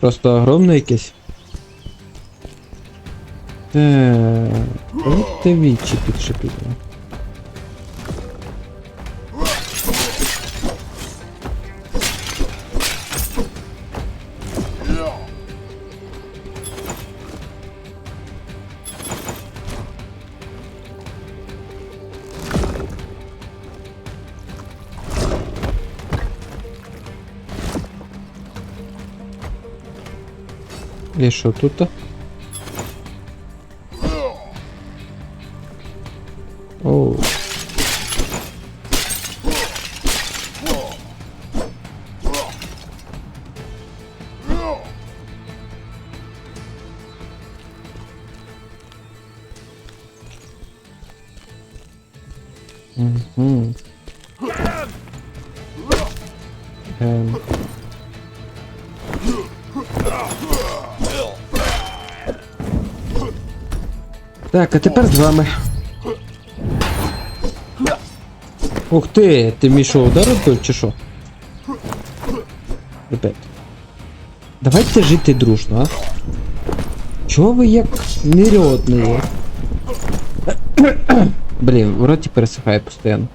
Просто огромне якесь. От ти вічі підшипіло. І що тут? Так, а тепер з вами. Ух ти, ти мій що, ударив тут чи що? Ребят. Давайте жити дружно, а? Чого ви як неродні? Блін, в роті пересихає постійно.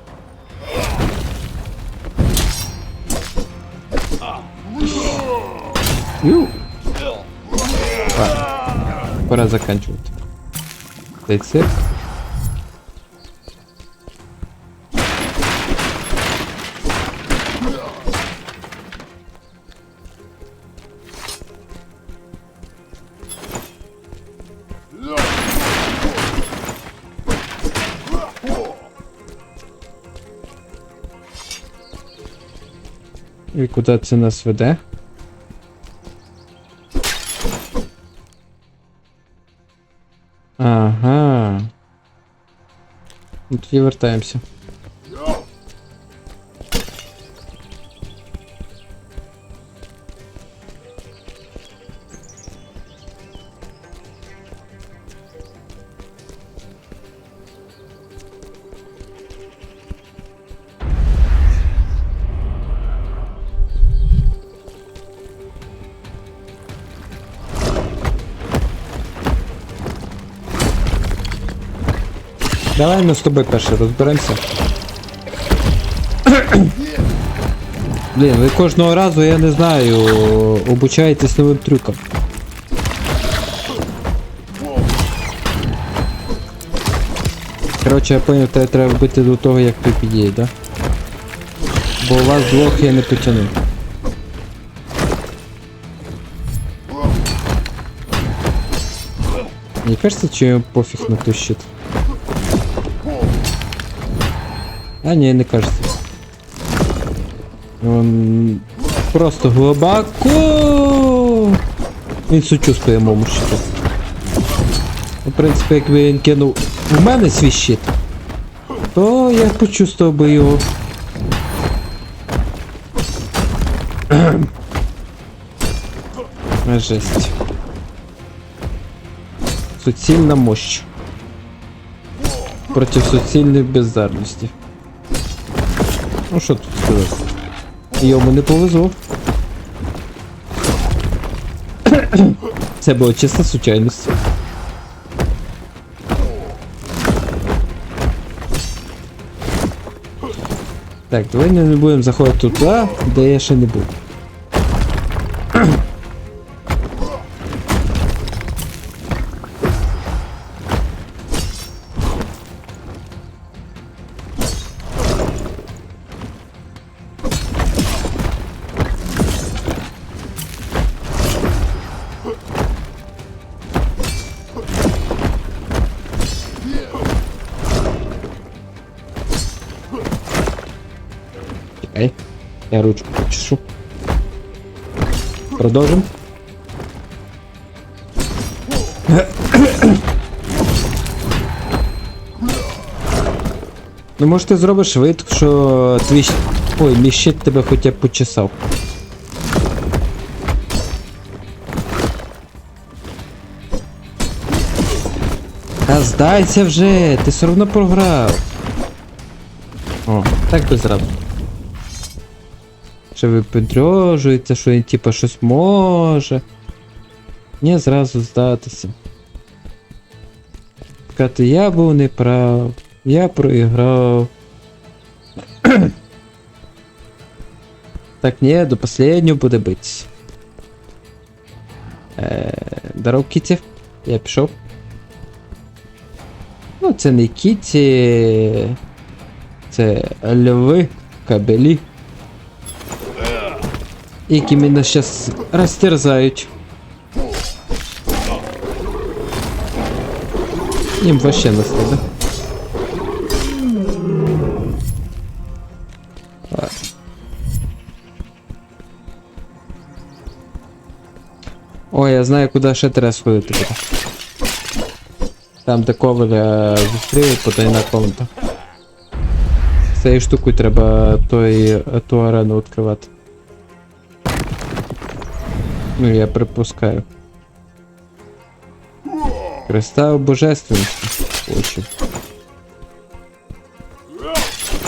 Ю. Пора заканчивать. Цей цирк. І це нас веде? Тоді вертаємося. Давай ми з тобою перше розберемося. Блін, ви кожного разу, я не знаю, обучаєтесь новим трюкам. Коротше, я поняв, тебе треба бити до того, як ти підійде, да? Бо у вас двох я не потягну. Мені кажется, чи пофіг на той щит. А ні, не кажется. Он просто глибоко. Він сочувствує моєму щиту. Ну, В принципі, якби він кинув у мене свій щит, то я почувствував би його. Жесть. Суцільна мощь. Проти суцільної бездарності. Ну що тут сказати? Йому не повезло. Це була чиста случайність. Так, давай не будемо заходити туди, де я ще не був. Я ручку почешу. Продовжим. Ну може ти зробиш вид, що твій Ой, мій щит тебе хоча б почесав. Та здайся вже, ти все одно програв. О, так би зразу. Що випендрежується, що він типа щось може. Ні, зразу здатися. Сказати, я був неправ, я проіграв. так, ні, до последнього буде битися. Е, Здоров, Кіті. Я пішов. Ну, це не кіті. Це льви, кабелі. Які мене зараз розтерзають. Їм вообще не сліда. Ой, я знаю, куди ще треба сходити. Там де коваля зустріли по тайна комната. Цією штукою треба той, ту арену відкривати. Ну, я припускаю. Кристал божественності. Хочу.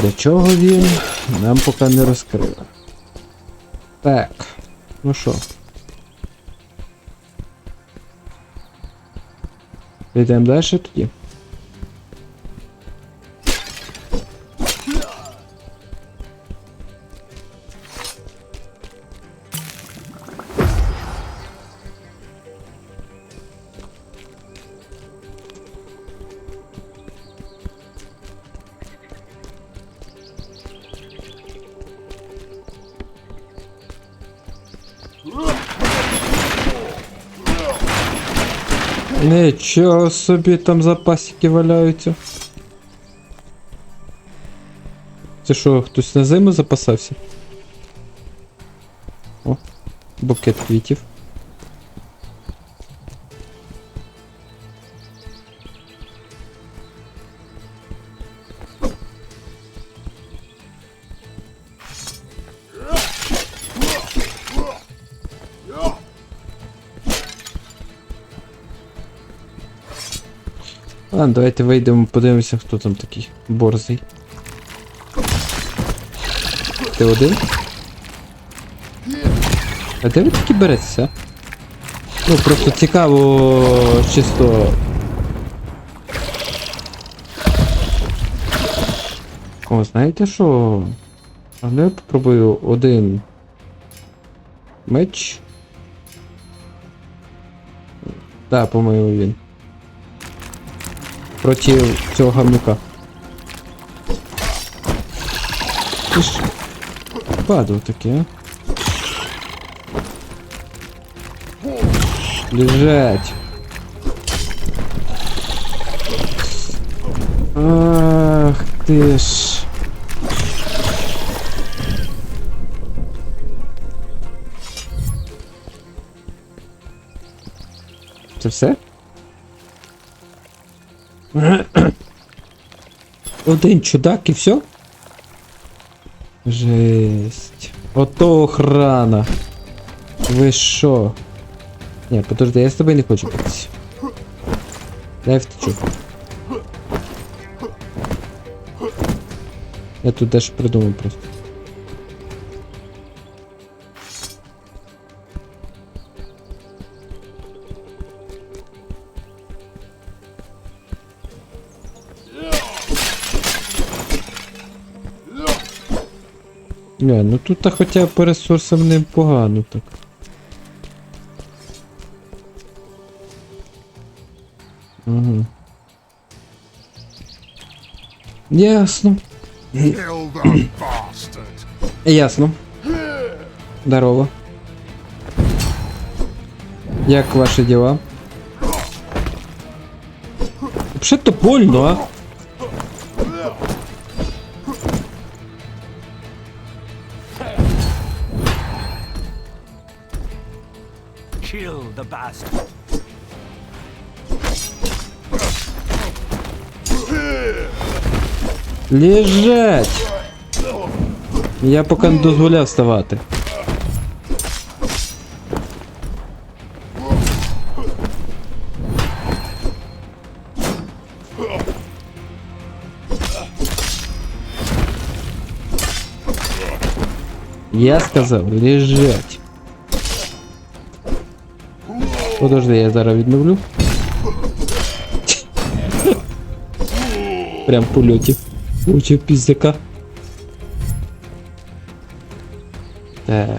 Для чого він? Нам поки не розкрили. Так. Ну що? Йдемо далі тоді. Нічого собі там запасики валяються. Це що, хтось на зиму запасався? О, букет квітів. Ладно, давайте вийдемо, подивимося, хто там такий борзий. Ти один? А де ви такі береться? Ну, просто цікаво, чисто. О, знаєте що? А я попробую один меч. Да, по-моєму він. Проти цього гамнюка. Ти ж падав таке? Лежать. Ах ти ж. Це все? Один чудак і все? Жесть. Ото охрана. Ви що? Ні, подожди, я з тобою не хочу битися. Дай втечу. Я тут дещо придумав просто. Не, ну тут та хоча б по ресурсам непогано так. Угу. Ясно. Ясно. Здорово. Як ваші діла? Вообще то больно, а? The bastard. Лежать! Я поки не дозволяв вставати. Я сказав, лежать. Подожди, я зараз відновлю. Прям в польоті. Учив піздяка. Так.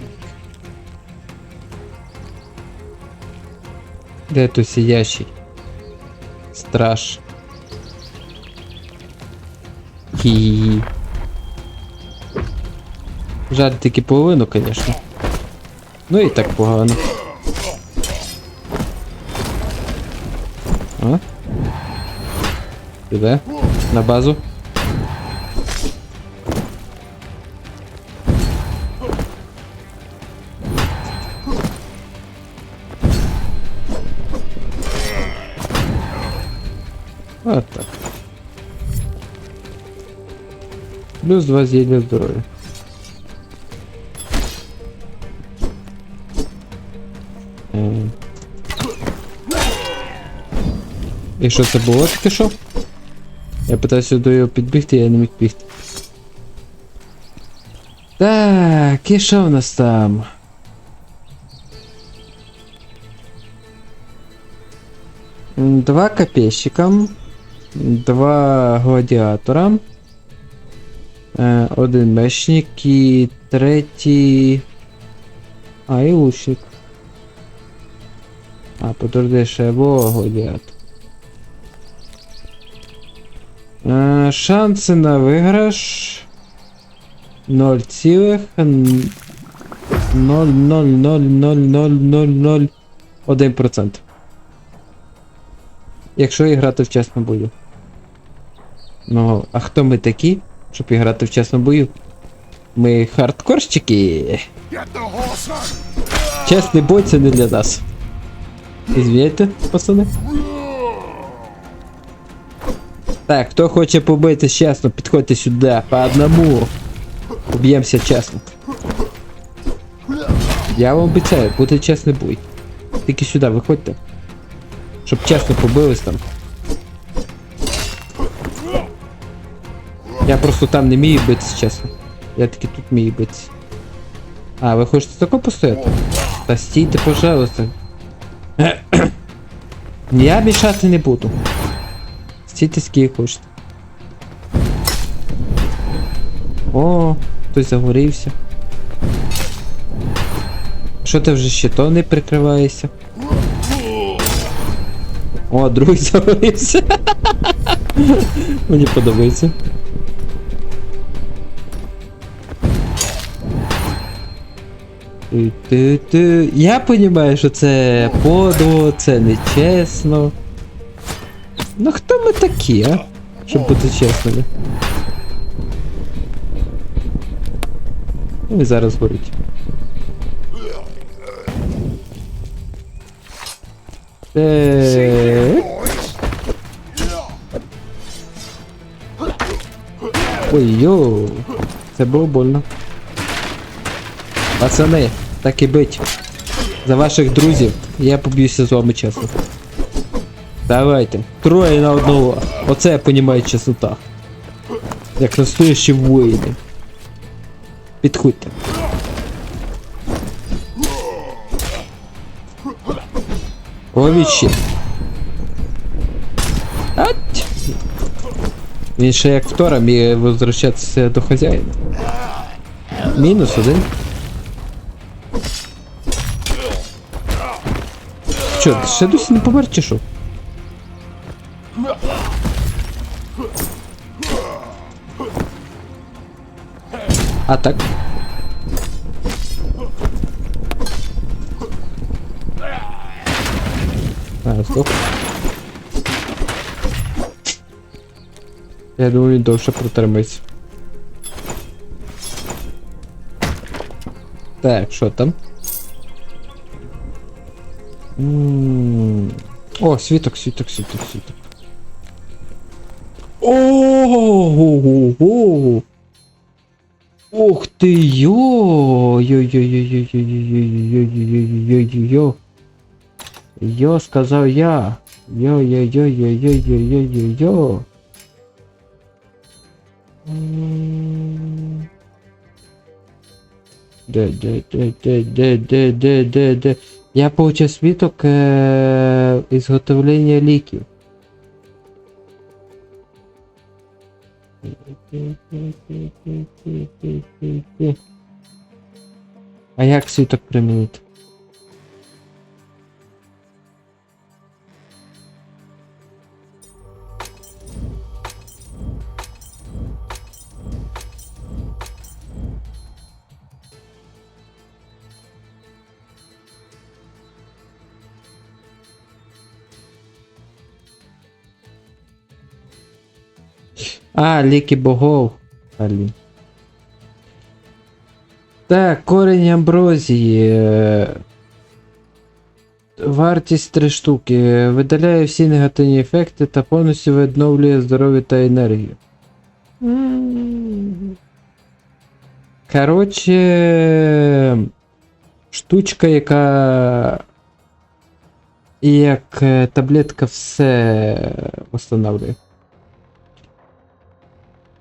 Де то сидящий? Страж. Хі. Жаль тільки половину, конечно. Ну і так погано. А? Іде? На базу? Вот так. Плюс 2 зелья здоров'я. І що це було таке що? Я питаюся до його підбігти, я не міг бігти. Так, і що в нас там? Два копейщика, два гладіатора, е, один мечник і третій. А, і лучник. А, подожди, ще було гладіатор. Шанси на виграш 0 цілих 0,0000001%. Якщо і грати в чесному бою. Ну, а хто ми такі, щоб і грати в чесному бою? Ми хардкорщики. Чесний бой це не для нас. Извините, пацани. Так, хто хоче побити чесно, підходьте сюди, по одному. Уб'ємося чесно. Я вам обіцяю, буде чесний бой. Тільки сюди виходьте. Щоб чесно побились там. Я просто там не вмію битися, чесно. Я таки тут вмію битися. А, ви хочете тако постояти? Та стійте, пожалуйста. Я мішати не буду. Стійте скільки хочете. О, хтось загорівся. Що ти вже щитом не прикриваєшся? О, другий загорівся. Мені подобається. Ти-ти-ти. Я розумію, що це подло, це нечесно. Ну хто ми такі, а? Щоб бути чесними. Ну і зараз горить. Так. Ой, йоу. Це було больно. Пацани, так і бить. За ваших друзів я поб'юся з вами чесно. Давайте. Троє на одного. Оце я понімаю чеснота. Як настоящі воїни. Підходьте. Ать! Він ще як втора міг возвращатися до хазяїна. Мінус один. Що, ще досі не помер чи що? А так? А, стоп. Я думаю, він довше протримається. Так, що там? М, О, світок, світок, світок, світок. Ого! Ух ти йо! Йо-йо-йо-йо-йо-йо-йо-йо-йо-йо-йо-йо. Йо, сказав я. Йо-йо-йо-йо-йо-йо-йо-йо. Де, де, де, де, де, де, де, де, де. Я получив світок е- ізготовлення ліків. А як світок примінити? А, ліки богов. Алі. Так, корінь амброзії. Вартість 3 штуки. Видаляє всі негативні ефекти та повністю відновлює здоров'я та енергію. Коротше. Штучка, яка. Як е, таблетка все восстанавливає.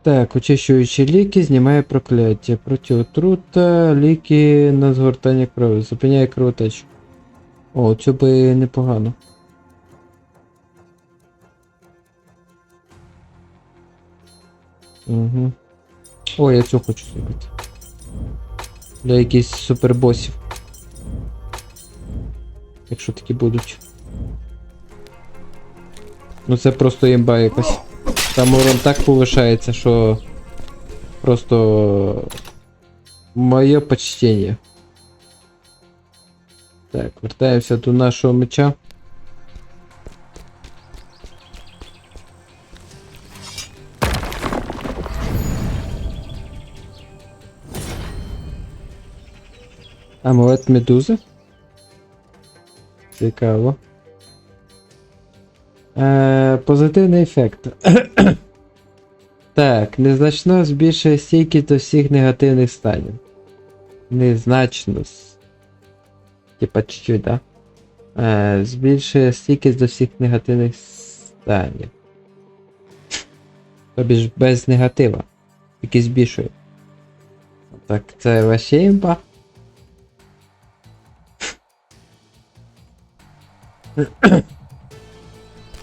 Так, очищуючі ліки, знімає прокляття. Проти отрута, ліки на згортання крові. Зупиняє кровотечу. О, це би непогано. Угу. О, я цю хочу зробити. Для якихось супербосів. Якщо такі будуть. Ну це просто імба якась. Там урон так повишається, що просто моє почтення. Так, вертаємося до нашого меча. Амулет медузи. Цікаво. Е, позитивний ефект. так, незначно збільшує стійкість до всіх негативних станів. Незначно. Типа чуть-чуть, да? Е, збільшує стійкість до всіх негативних станів. Тобі ж без негатива. Тільки збільшує. Так, це вообще імба.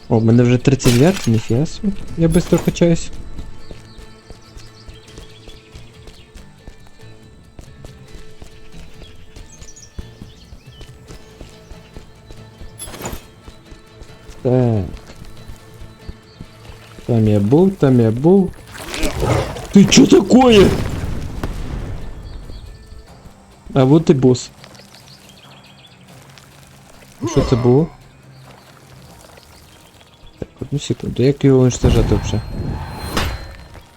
О, у мене вже 39, ніфіга собі. Я быстро качаюсь. Так. Там я був, там я був. Ти чо такое? А вот і бос. Що це було? Так, одну секунду, як його уничтожати вообще?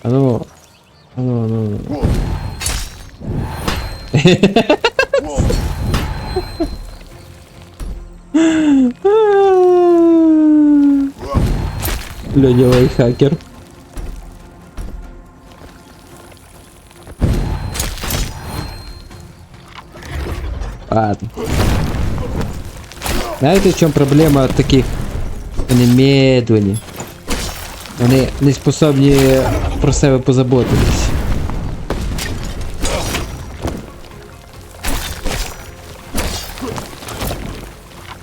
А ну. А ну, а ну, а ну. Лёня лайфхакер. Ладно. Знаєте, в чому проблема таких? Вони медленні. Вони не способні про себе позаботитись.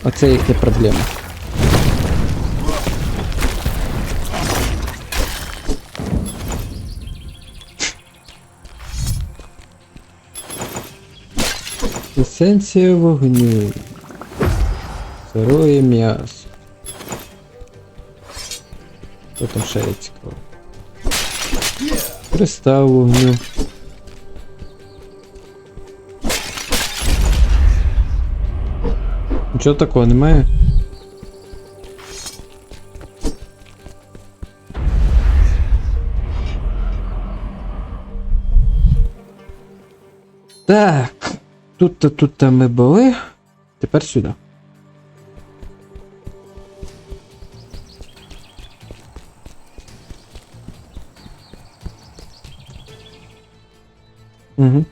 Оце їхня проблема. Есенція вогню. Сироє м'ясо. Що там ще є цікаво? Кристал вогню. Нічого такого немає? Так. Тут-то, тут-то ми були. Тепер сюди. Uhum.